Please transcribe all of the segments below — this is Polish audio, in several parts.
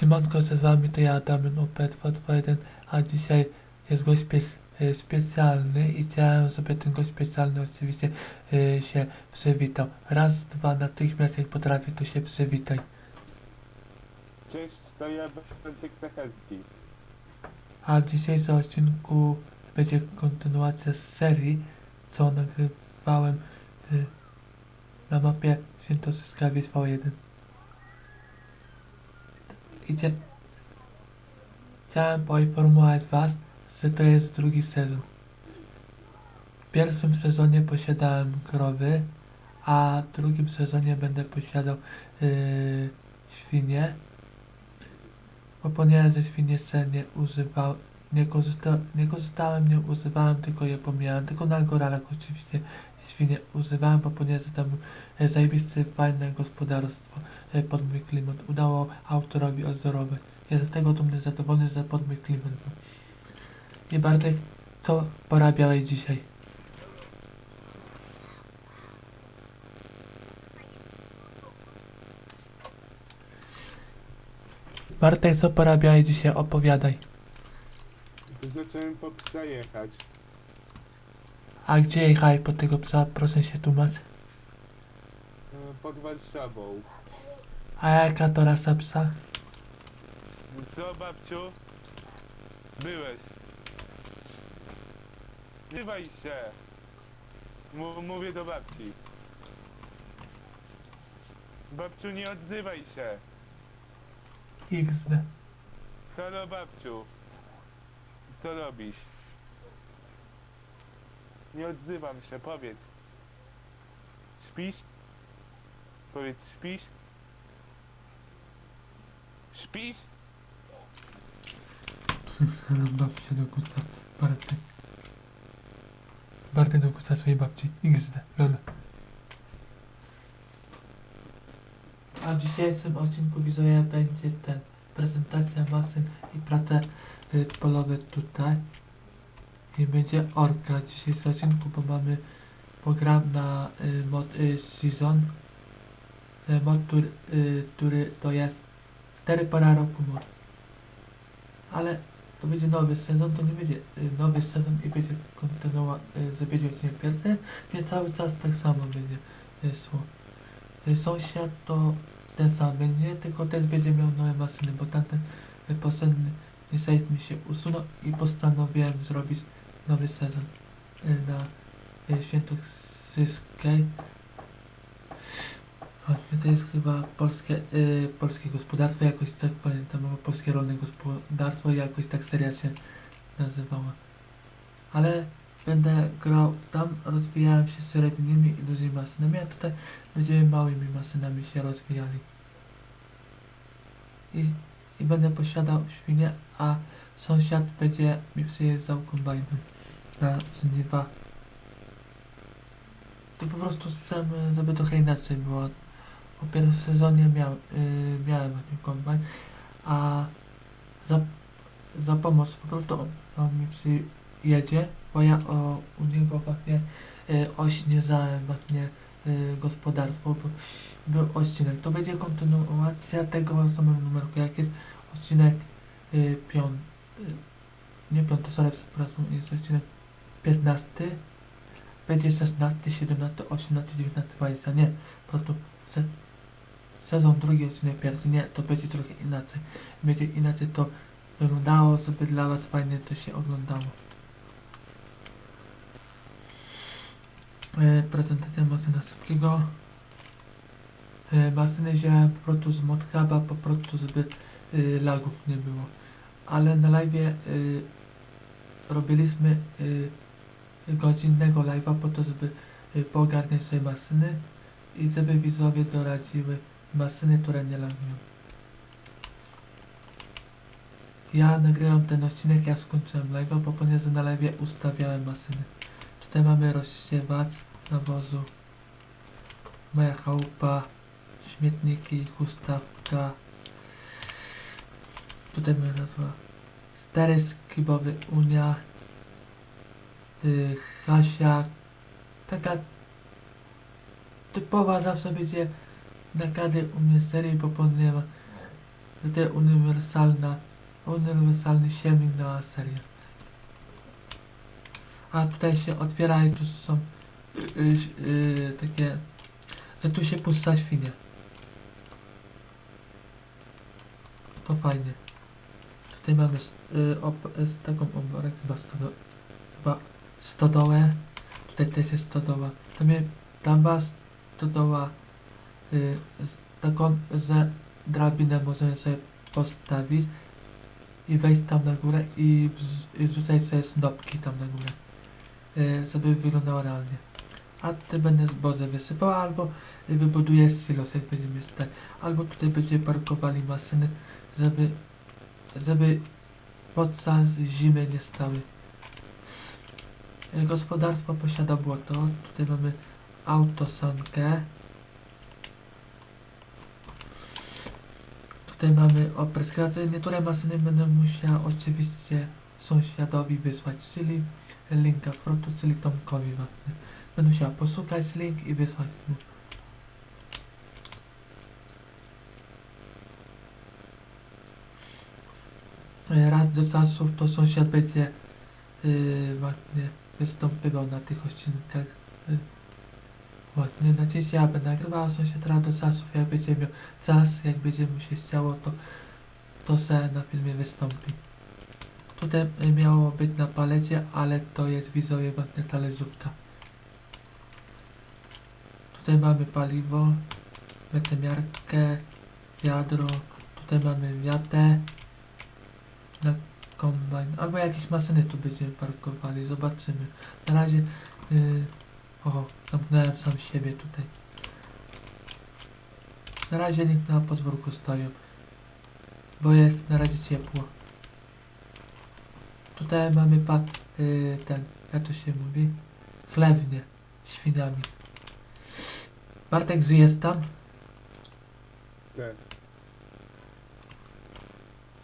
Siemanko, z wami to ja, Damian OP221, a dzisiaj jest gość spe e, specjalny i chciałem, żeby ten gość specjalny oczywiście e, się przywitał. Raz, dwa, natychmiast jak potrafi, to się przywitaj. Cześć, to ja Bentyk Sachelski. A w dzisiejszym odcinku będzie kontynuacja z serii, co nagrywałem e, na mapie Świętokrzyska V1. Idzie... Chciałem poinformować was, że to jest drugi sezon. W pierwszym sezonie posiadałem krowy, a w drugim sezonie będę posiadał yy, świnie. Bo ponieważ ze świnie se nie używał, nie, korzysta, nie korzystałem, nie używałem, tylko je pomijałem. Tylko na góralach oczywiście świnie używałem, bo ponieważ tam e, zajebiste, fajne gospodarstwo pod mój klimat. Udało autorowi odzorować. Jestem tego dumny, zadowolony, że pod mój klimat. I Bartek, co porabiałeś dzisiaj? Bartek, co porabiałeś dzisiaj? Opowiadaj. Zacząłem po psa jechać. A gdzie jechałeś po tego psa? Proszę się tłumacz. e, Pod Warszawą. A jaka to rasa psa? Co babciu? Byłeś. Zrywaj się. M- mówię do babci. Babciu, nie odzywaj się. XD. Halo babciu. Co robisz? Nie odzywam się, powiedz. Śpisz? Powiedz, śpisz? Śpisz? Zaraz babcia dokucza. Bartek. Bartek dokucza swojej babci. XD. Lol. A w dzisiejszym odcinku widzowie będzie ten prezentacja maszyn i prace y, polowe tutaj. I będzie orka w dzisiejszym odcinku, bo mamy program na y, mod y, season. Y, mod, który, y, który to jest 4 pora roku mod. Ale to będzie nowy sezon, to nie będzie y, nowy sezon i będzie kontynuował, y, będzie odcinek pierwszy, więc cały czas tak samo będzie y, szło. Y, sąsiad to ten sam będzie, tylko też będzie miał nowe maszyny, bo tamten y, poprzedni save mi się usunął i postanowiłem zrobić nowy sezon y, na y, Świętokrzyskiej. To jest chyba polskie, y, polskie gospodarstwo, jakoś tak pamiętam, albo polskie rolne gospodarstwo, jakoś tak seria się nazywała. Ale będę grał tam, rozwijałem się średnimi i dużymi maszynami, a tutaj będziemy małymi maszynami się rozwijali. I, i będę posiadał świnię, a sąsiad będzie mi przyjeżdżał kombajnem na żniwa. To po prostu chcę, żeby trochę inaczej było. Po pierwszym sezonie miał, yy, miałem właśnie kombajn, a za, za pomoc po prostu on, on mi przyjedzie, bo ja o, u niego właśnie yy, ośniezałem właśnie yy, gospodarstwo, bo był odcinek. To będzie kontynuacja tego samego numeru, jak jest odcinek yy, piąty, yy, nie piąty, sorry, przepraszam, jest odcinek 15, będzie 16, 17, 18, 19, 20, nie, po prostu se, sezon drugi, odcinek pierwszy, nie, to będzie trochę inaczej. Będzie inaczej to wyglądało, żeby dla was fajnie to się oglądało. Prezentacja maszyna szybkiego. E, maszyny wziąłem po prostu z modhuba, po prostu żeby e, lagów nie było. Ale na live e, robiliśmy e, godzinnego live'a po to, żeby pogarniać sobie maszyny i żeby widzowie doradziły maszyny, które nie lagują. Ja nagrywam ten odcinek, ja skończyłem live'a, bo ponieważ na live'ie ustawiałem maszyny. Tutaj mamy rozsiewacz nawozu, moja chałupa, śmietniki, hustawka. Tutaj moja nazwa. Stary skibowy Unia, y, Hasia, taka typowa zawsze będzie na każdej u mnie serii, bo ponieważ to jest uniwersalna, uniwersalny silnik na serię. A tutaj się otwiera i tu są y, y, y, takie, że tu się puszcza świnie. To fajnie. Tutaj mamy taką oborę, chyba stodołę, chyba stodołę. Tutaj też jest stodoła. Tam, je, tam była stodoła y, z taką, że drabinę możemy sobie postawić i wejść tam na górę i, wz, i wrzucać sobie snopki tam na górę. Żeby wyglądało realnie. A tutaj będę zboże wysypał, albo wybuduję silos, jak będziemy stać. Albo tutaj będziemy parkowali maszyny, żeby, żeby podczas zimy nie stały. Gospodarstwo posiada błoto. Tutaj mamy autosankę. Tutaj mamy opryskiwację. Niektóre maszyny będę musiał oczywiście sąsiadowi wysłać, czyli linka frontu, czyli Tomkowi właśnie. Będę musiał poszukać link i wysłać mu. E, Raz do czasu to sąsiad będzie yy, właśnie wystąpywał na tych odcinkach. Yy, właśnie, na dziś ja będę nagrywał, a sąsiad raz do czasów, jak będzie miał czas, jak będzie mu się chciało, to, to se na filmie wystąpi. Tutaj miało być na palecie, ale to jest widzowie właśnie talerzówka. Tutaj mamy paliwo, wetymiarkę, wiadro, tutaj mamy wiatę na kombajn, albo jakieś maszyny tu będziemy parkowali, zobaczymy. Na razie, yy, o, zamknąłem sam siebie tutaj. Na razie nikt na podwórku stoją, bo jest na razie ciepło. Tutaj mamy pa, yy, ten, jak to się mówi? Chlewnie, świniami. Bartek, żyjesz tam? Tak.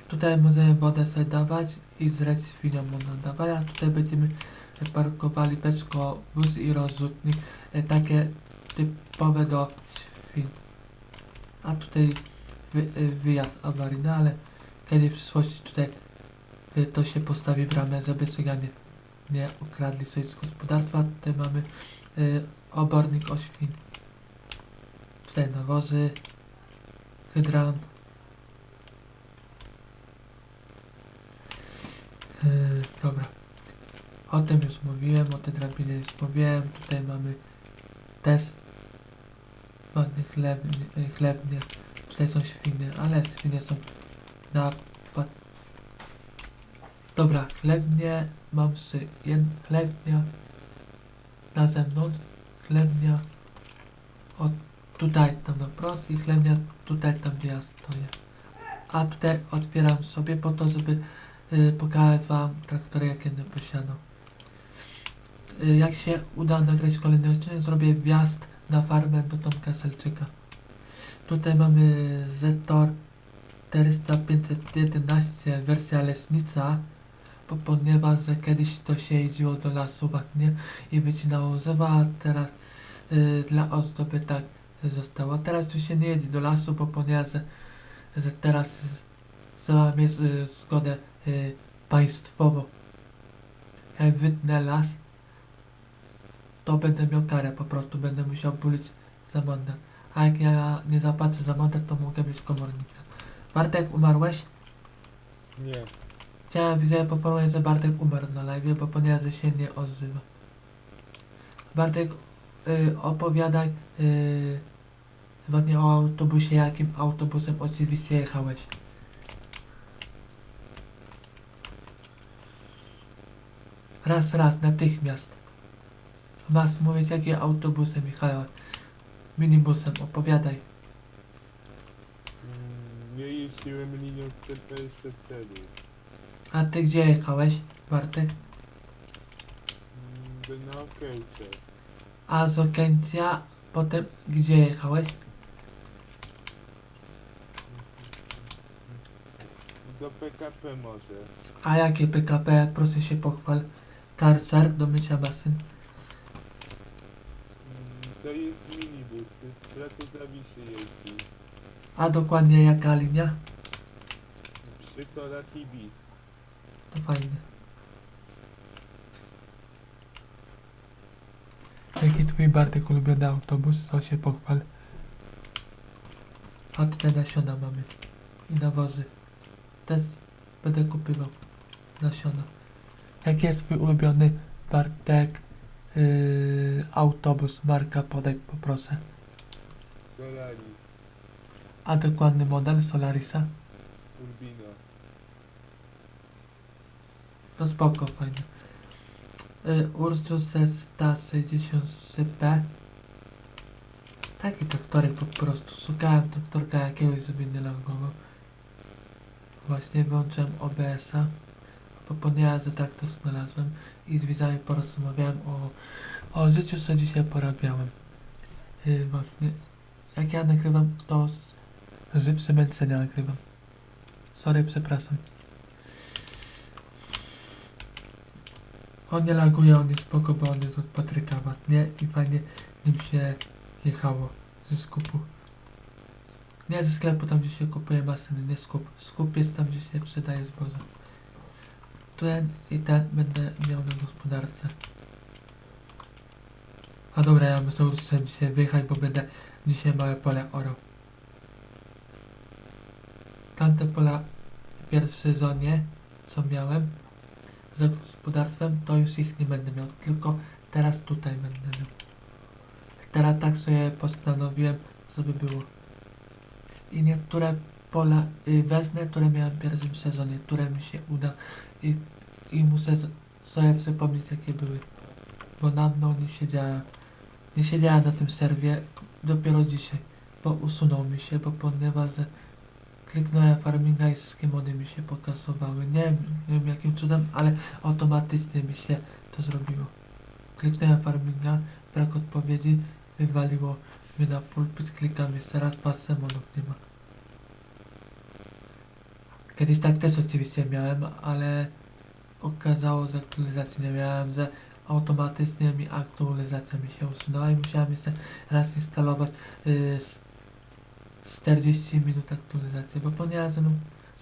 Tutaj możemy wodę sobie dawać i zreć świniom można dawać, a tutaj będziemy parkowali beczko, wóz i rozrzutnik, e, takie typowe do świn. A tutaj wy, e, wyjazd awaryjny, ale kiedy w przyszłości tutaj to się postawi bramę, żeby cyganie nie ukradli coś z gospodarstwa. Tutaj mamy e, obornik o świn. Tutaj nawozy, hydrant. Yy, dobra. O tym już mówiłem, o tej drabinie już mówiłem. Tutaj mamy też ładny chlebnie, yy, chlebnie. Tutaj są świnie, ale świnie są na... Dobra, chlebnie mam trzy. Jed, chlebnia na zewnątrz, chlebnia o tutaj tam na prost i chlebnia tutaj tam gdzie ja stoję. A tutaj otwieram sobie po to, żeby y, pokazać wam traktory jakie będę posiadał. Y, jak się uda nagrać kolejny odcinek, zrobię wjazd na farmę do Tomka Selczyka. Tutaj mamy Zetor 400-511 wersja leśnica, ponieważ kiedyś to się jeździło do lasu ładnie i wycinało drzewa, a teraz y, dla ozdoby tak zostało. Teraz tu się nie jedzie do lasu, bo ponieważ że, teraz trzeba mieć y, zgodę y, państwową. Jak wytnę las, to będę miał karę, po prostu będę musiał bulić za mandat. A jak ja nie zapłacę za mandat, to mogę być komornikiem. Bartek, umarłeś? Nie. Chciałem widzę poinformować, że Bartek umarł na live, bo ponieważ się nie odzywa. Bartek, y, opowiadaj y, właśnie o autobusie, jakim autobusem oczywiście jechałeś. Raz, raz, natychmiast. Masz mówić, jakim autobusem jechałeś. Minibusem, opowiadaj. Mm, Nie jeździłem linią 124. A ty gdzie jechałeś, Bartek? Mm, Na okejcie. A z Okęcia, potem gdzie jechałeś? Do PKP może. A jakie PKP, proszę się pochwal. Karcer do mycia. Mm, To jest minibus, to jest praca Zawiszy jeździ. A dokładnie jaka linia? Tytoracji bis. To fajne. Jaki twój Bartek ulubiony autobus? Co się pochwal? A te nasiona mamy. I nawozy. Też będę kupywał nasiona. Jaki jest twój ulubiony Bartek yy, autobus? Marka podaj poproszę. Solaris. A dokładny model Solarisa? Urbino. To spoko, fajnie. Y, Ursus S160 CP. Taki traktorek po prostu. Szukałem traktorka jakiegoś sobie nielangowego. Właśnie wyłączyłem OBS-a. Popomniałem, że traktor znalazłem i z widzami porozmawiałem o, o życiu, co dzisiaj porabiałem. Y, właśnie. Jak ja nagrywam, to przy męce nie nagrywam. Sorry, przepraszam. On nie laguje, on jest spoko, bo on jest od Patryka nie i fajnie nim się jechało ze skupu. Nie ze sklepu, tam gdzie się kupuje masyny, nie skup. Skup jest tam, gdzie się sprzedaje zboże. Ten i ten będę miał na gospodarce. A dobra, ja muszę już dzisiaj wyjechać, bo będę dzisiaj małe pole orał. Tamte pola w pierwszym sezonie, co miałem, za gospodarstwem, to już ich nie będę miał, tylko teraz tutaj będę miał. Teraz tak sobie postanowiłem, żeby było. I niektóre pola y, wezmę, które miałem w pierwszym sezonie, które mi się uda i, i muszę sobie przypomnieć jakie były. Bo na mną nie siedziała, nie siedziała na tym serwie dopiero dzisiaj, bo usunął mi się, bo ponieważ kliknąłem farminga i skimony mi się pokasowały. Nie wiem, nie wiem jakim cudem, ale automatycznie mi się to zrobiło. Kliknąłem farminga, brak odpowiedzi, wywaliło mnie na pulpit, klikam jeszcze raz, pas semonów nie ma. Kiedyś tak też oczywiście miałem, ale okazało, że aktualizacji nie miałem, że automatycznie mi aktualizacja mi się usunęła i musiałem jeszcze raz instalować yy, z 40 minut aktualizacji, bo ponieważ no,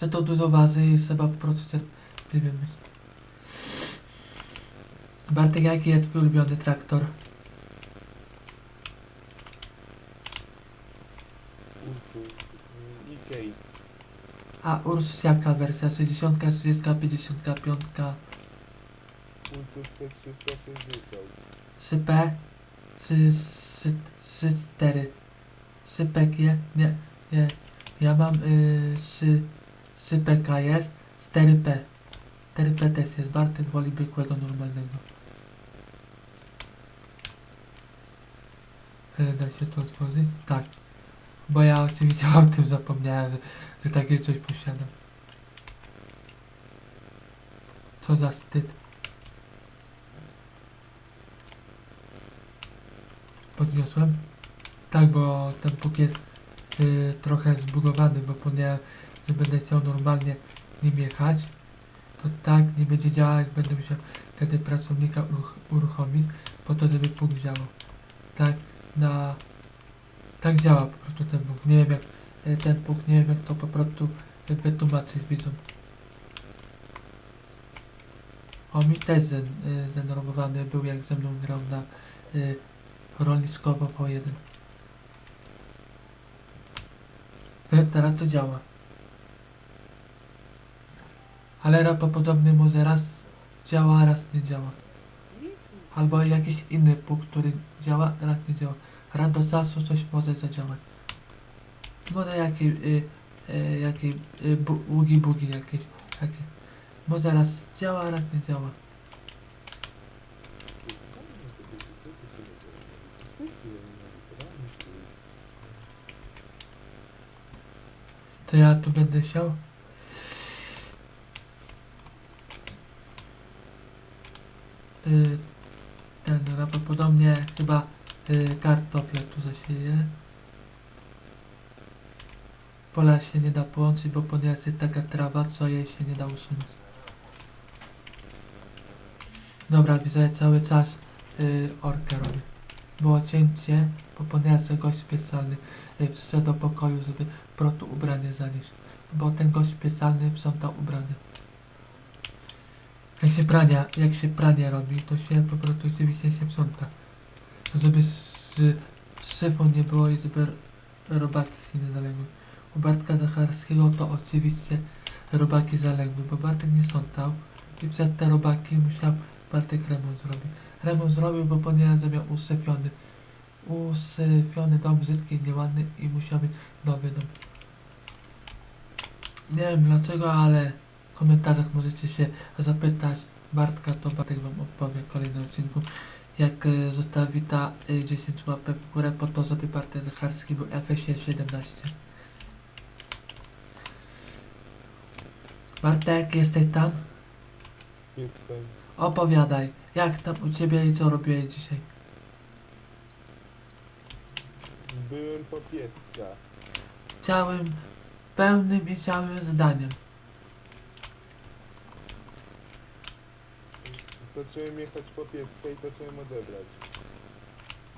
że to dużo waży i trzeba po prostu cierpliwie mieć. Bartek, jaki jest twój ulubiony traktor? A Ursus jaka wersja? 60, 30, 55, Ursus C360. Sypę, sy, sy, sy, 4. Sypek je, nie, nie. Ja mam y, sy, sypeka jest, 4P. 4P też jest, Bartek woli zwykłego normalnego. E, Da się to otworzyć? Tak. Bo ja oczywiście o tym zapomniałem, że, że takie coś posiadam. Co za wstyd. Podniosłem? Tak, bo ten pukiel y, trochę zbugowany, bo ponieważ będę chciał normalnie nim jechać, to tak nie będzie działał, jak będę musiał wtedy pracownika uruch uruchomić, po to, żeby puk działał. Tak, na... Tak działa po prostu ten puk. Nie wiem jak y, ten puk, nie wiem jak to po prostu wytłumaczyć widzom. On mi też zen, y, był, jak ze mną grał na y, rolniskowo po jeden. E, Teraz to działa. Ale prawdopodobnie może raz działa, raz nie działa. Albo jakiś inny punkt, który działa, raz nie działa. Raz do czasu coś może zadziałać. Może jakiś, y, y, jakiś y, bu, bugi bugi jakieś, jakieś. Może raz działa, raz nie działa. To ja tu będę siał. Y, ten prawdopodobnie chyba y, kartofle tu zasieje. Pola się nie da połączyć, bo ponieważ jest taka trawa, co jej się nie da usunąć. Dobra, widzę cały czas y, orkę robię. Było cięcie, ponieważ gość specjalny przyszedł do pokoju, żeby protu ubranie zanieść. bo ten gość specjalny sprzątał ubrania. Jak się prania, jak się pranie robi, to się po prostu oczywiście się sprząta. Żeby z, syfu nie było i żeby robaki się nie zaległy. U Bartka Zacharskiego to oczywiście robaki zaległy, bo Bartek nie sprzątał i przez te robaki musiał Bartek remont zrobić. Remont zrobił, bo ponieważ miał usyfiony. Usyfiony dom brzydki nieładny i musiał mieć nowy dom. Nie wiem dlaczego, ale w komentarzach możecie się zapytać Bartka, to Bartek wam odpowie w kolejnym odcinku. Jak e, zostawi ta e, 10 łapek w górę po to, żeby Bartek Zacharski był FS 17. Bartek, jesteś tam? Jestem. Opowiadaj, jak tam u ciebie i co robiłeś dzisiaj? Byłem po pieska. Całym, pełnym i całym zdaniem. Zacząłem jechać po pieska i zacząłem odebrać.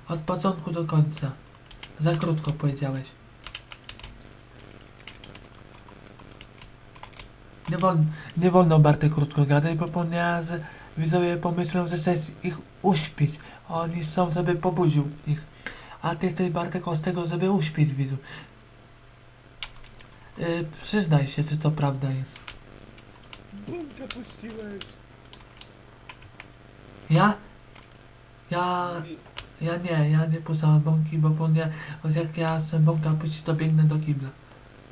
Od początku do końca. Za krótko powiedziałeś. Nie, wol, nie wolno Bartek krótko gadać, bo ponieważ widzowie pomyślą, że chcesz ich uśpić. Oni chcą, żeby pobudził ich. A ty jesteś Bartek od tego, żeby uśpić widzów. Yy, przyznaj się, czy to prawda jest. Bumka puściłeś! Ja? Ja... Ja nie, ja nie puszczam bąki, bo ponieważ jak ja chcę bąka puścić, to biegnę do kibla.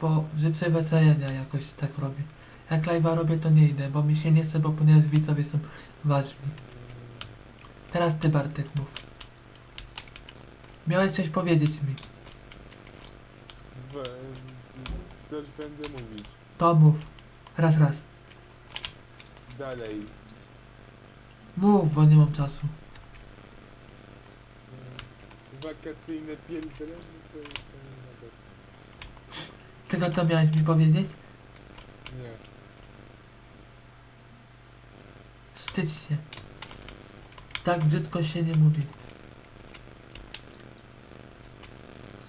Bo z przyzwyczajenia jakoś tak robię. Jak live'a robię, to nie idę, bo mi się nie chce, bo ponieważ widzowie są ważni. Teraz ty Bartek mów. Miałeś coś powiedzieć mi. We, coś będę mówić. To mów. Raz, raz. Dalej. Mów, bo nie mam czasu. Wakacyjne pielgrzymy to jest Tylko co miałeś mi powiedzieć? Nie. Wstydź się. Tak brzydko się nie mówi.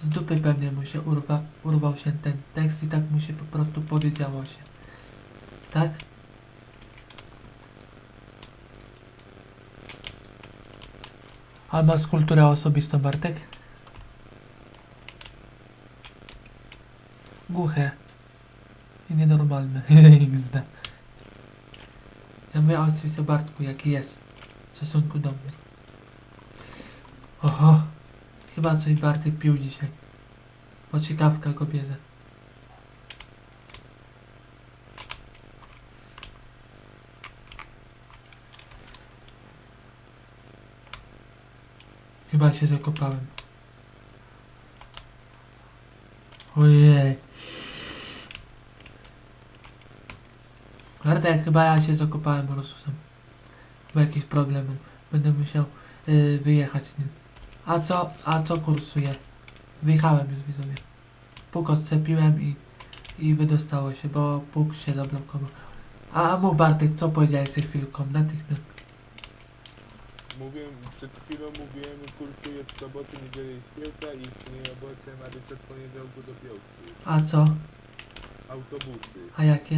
Z dupy pewnie mu się urwa, urwał się ten tekst i tak mu się po prostu powiedziało się. Tak? A masz kulturę osobistą, Bartek? Głuche. I nienormalne. XD. Ja mówię oczywiście o Bartku, jaki jest w stosunku do mnie. Oho, chyba coś Bartek pił dzisiaj. Bo ciekawka go bierze. Chyba się zakopałem. Ojej. Bartek, chyba ja się zakopałem rozsusem. Bo jakiś problem. Będę musiał yy, wyjechać nim. A co, a co kursuje? Wyjechałem już widzowie. Puk odcepiłem i, i wydostało się, bo puk się zablokował. A mów Bartek, co powiedziałeś przed chwilką? Natychmiast. Mówiłem, przed chwilą mówiłem, kursuję w soboty, niedzielę i święta i istnieje robotę na od poniedziałku do piątku. A co? Autobusy. A jakie?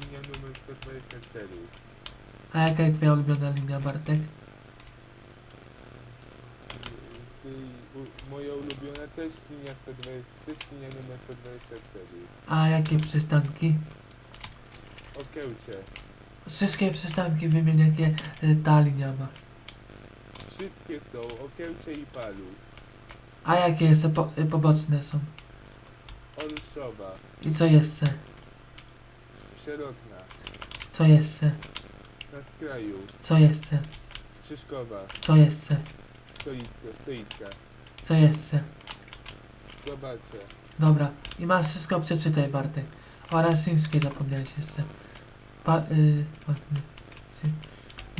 Linia numer 124. A jaka jest twoja ulubiona linia Bartek? Ty, u, moja ulubiona też linia 120, też linia numer 124. A jakie przystanki? Okiełcie. Wszystkie przystanki wymień jakie y, ta linia ma. Wszystkie są, Okiełcie i Palu. A jakie jeszcze po, y, poboczne są? Olszowa. I co jeszcze? Szerokna. Co jeszcze? Na skraju. Co jeszcze? Krzyżkowa. Co jeszcze? Stoicka. Stoicka. Co jeszcze? Zobaczcie. Dobra. I masz wszystko przeczytaj Bartek. Oraz chińskie zapomniałeś jeszcze. Pa, y, ładnie.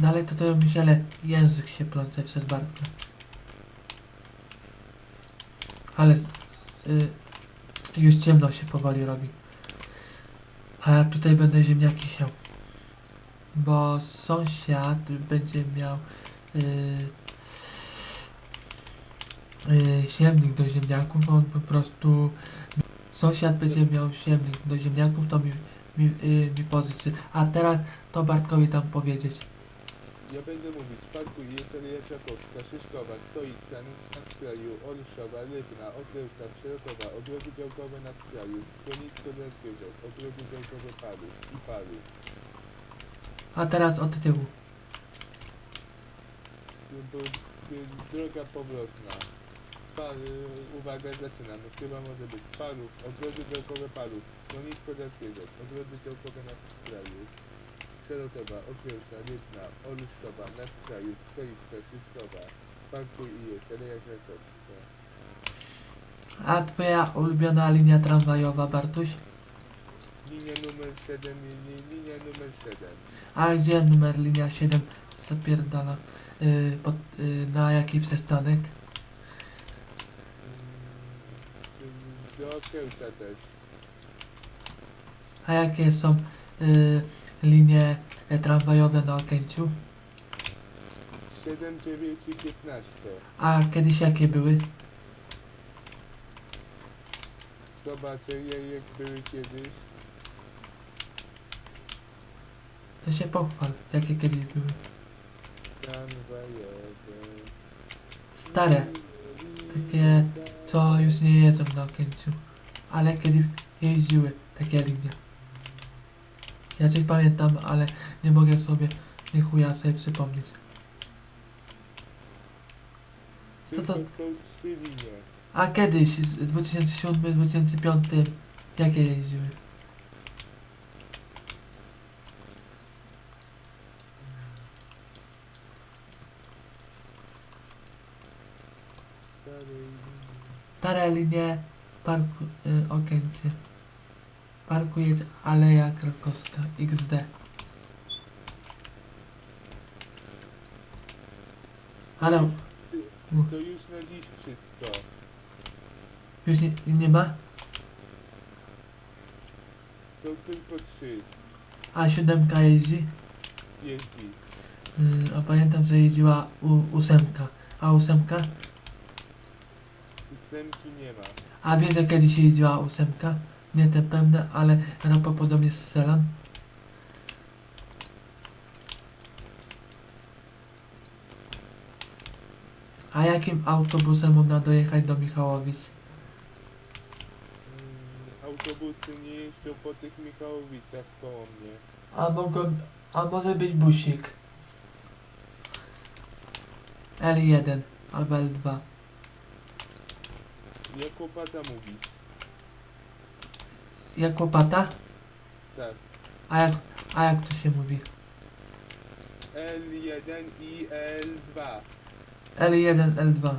no to to ale język się plącze przez Bartka. Ale y, już ciemno się powoli robi. A ja tutaj będę ziemniaki siał. Bo sąsiad będzie miał y, siewnik do ziemniaków, on po prostu sąsiad będzie miał siemnik do ziemniaków, to mi, mi, y, mi pożyczy. A teraz to Bartkowi tam powiedzieć. Ja będę mówić, parkuj, Jecelia Czakowska, Szyszkowa, Stoicka, Naskraju, Olszowa, Rybna, Okrężna, Szerokowa, Ogrody działkowe na skraju, dla zwierząt, Ogrody działkowe Parów i Parów. A teraz od tyłu. Bo, y, droga powrotna. Pa, y, uwaga, zaczynamy. Chyba może być Parów, Ogrody działkowe Schronisko dla zwierząt, Ogrody działkowe na skraju, Szerokowa, Okrężna, Rybna, Olszowa, na skraju, Stoicka, Szyszkowa, Parkuj i Jecelia Czakowska. A twoja ulubiona linia tramwajowa, Bartuś? Linia numer 7, li, linia numer 7. A gdzie numer linia 7 zapierdala? Y, pod, y, na jaki przystanek? Okęcia też. A jakie są y, linie y, tramwajowe na Okęciu? 7, 9 i 15. A kiedyś jakie były? Zobaczę je jak były kiedyś. To się pochwal, jakie kiedyś były. Tramwajowe. Stare, takie, co już nie jedzą na Okęciu. Ale kiedyś jeździły takie linie. Ja coś pamiętam, ale nie mogę sobie nie chuja sobie przypomnieć. Co to? A kiedyś, z 2007-2005, jakie jeździły? Stare linie. Parku y, Okęcie. Parku jest Aleja Krakowska XD. Ale To już na dziś wszystko. już nie, nie ma? Są tylko trzy. A siódemka jeździ? Jeździ. Mm, a pamiętam, że jeździła u, ósemka. A ósemka? Ósemki nie ma. A wiesz, że kiedyś jeździła ósemka? Nie te pewne, ale prawdopodobnie z Selan. A jakim autobusem można dojechać do Michałowic? Mm, autobusy nie jeżdżą po tych Michałowicach koło mnie. A mogą, a może być busik? L1 albo L2. Jak łopata mówi. Jak łopata? Tak. A jak, a jak to się mówi? L1 i L2. L1, L2.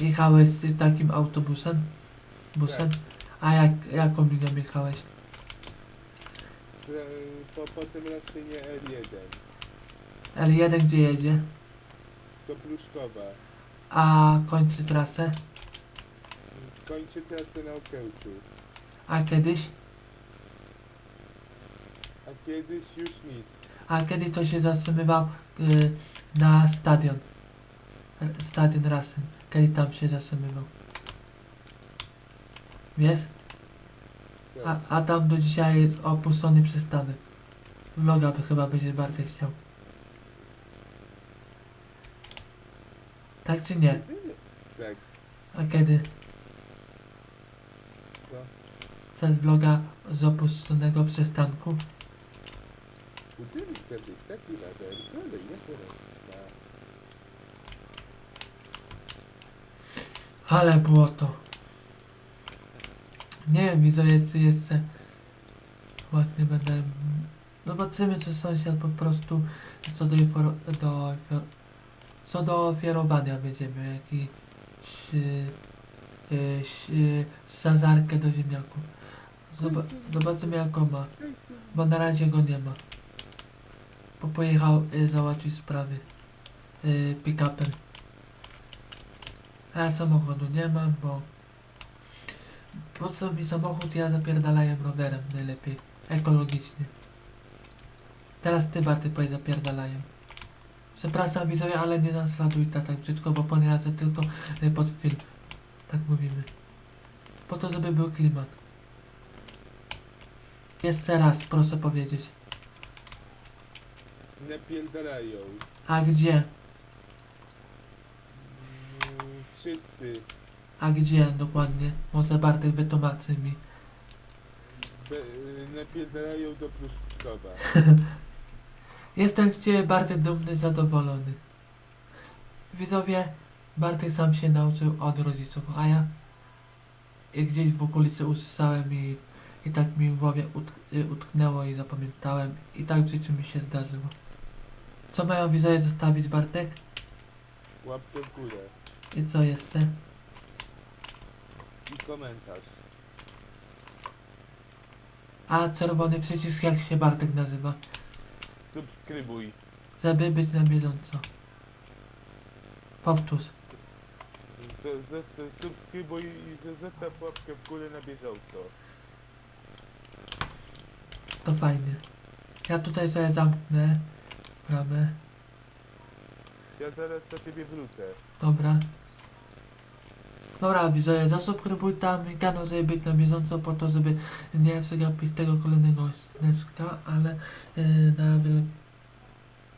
Jechałeś takim autobusem? Busem? A jak, jaką linią jechałeś? E, Po, potem raczej nie L1. L1 gdzie jedzie? A kończy trasę? Kończy trasę na Okełciu. A kiedyś? A kiedyś już nic. A kiedy to się zatrzymywał y, na stadion? Stadion Racing. Kiedy tam się zatrzymywał? Wiesz? Tak. A, a tam do dzisiaj jest opuszczony przystanek. Vloga by chyba będzie bardziej chciał. Tak czy nie? Tak. A kiedy? Co? Chcesz vloga z opuszczonego przystanku? Budynek kiedyś, taki radar. Ale ja teraz. Ale było to. Nie wiem, widzowie, czy jeszcze ładnie będę... Zobaczymy, czy sąsiad po prostu co do, infor... do, infor... co do ofiarowania będzie miał jakiś yy, sazarkę do ziemniaków. Zoba zobaczymy, jaką ma, bo na razie go nie ma. Bo pojechał yy, załatwić sprawy yy, pick-upem. A ja samochodu nie mam, bo po co mi samochód, ja zapierdalaję rowerem najlepiej, ekologicznie. Teraz ty Barty powiedz zapierdalaję. Przepraszam widzowie, ale nie nasladuj tak, tak brzydko, bo ponirazę tylko y, pod film. Tak mówimy. Po to, żeby był klimat. Jeszcze raz, proszę powiedzieć. Napierdalają. A gdzie? Mm, Wszyscy. A gdzie dokładnie? Może Bartek wytłumaczy mi. Be, y, napierdalają do Pruszkowa. Jestem z ciebie Bartek dumny, zadowolony. Widzowie, Bartek sam się nauczył od rodziców, a ja i gdzieś w okolicy usłyszałem i, i tak mi w głowie utk y, utknęło i zapamiętałem i tak w życiu mi się zdarzyło. Co mają widzowie zostawić Bartek? Łapkę w górę. I co jeszcze? I komentarz. A czerwony przycisk jak się Bartek nazywa? Subskrybuj. Żeby być na bieżąco. Powtórz. Z- Subskrybuj i z- zostaw łapkę w górę na bieżąco. To fajnie. Ja tutaj sobie zamknę bramę. Ja zaraz do ciebie wrócę. Dobra. Dobra, widzowie, zasubskrybuj tam kanał, żeby być na bieżąco po to, żeby nie przegapić tego kolejnego odcineczka, ale yy, na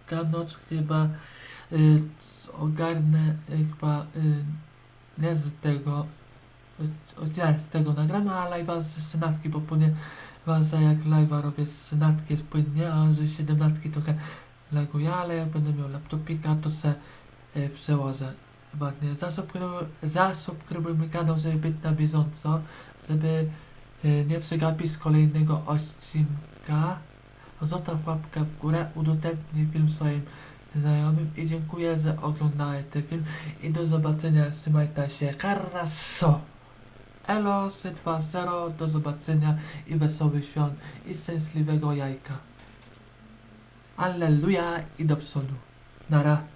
Wielkanoc chyba yy, ogarnę yy, chyba nie z tego nie z tego nagramy, a live'a z synatki, bo ponieważ jak live'a robię z synatki jest płynnie, a z 17 trochę laguje, ale jak będę miał laptopika, to se yy, przełożę ładnie. Zasubskrybuj, zasubskrybuj mój kanał, żeby być na bieżąco, żeby e, nie przegapić kolejnego odcinka. Zostaw łapkę w górę, udostępnij film swoim znajomym i dziękuję, że oglądałeś ten film i do zobaczenia, trzymajcie się, Carrasso! Elo 320, do zobaczenia i wesołych świąt i szczęśliwego jajka. Alleluja i do przodu. Nara.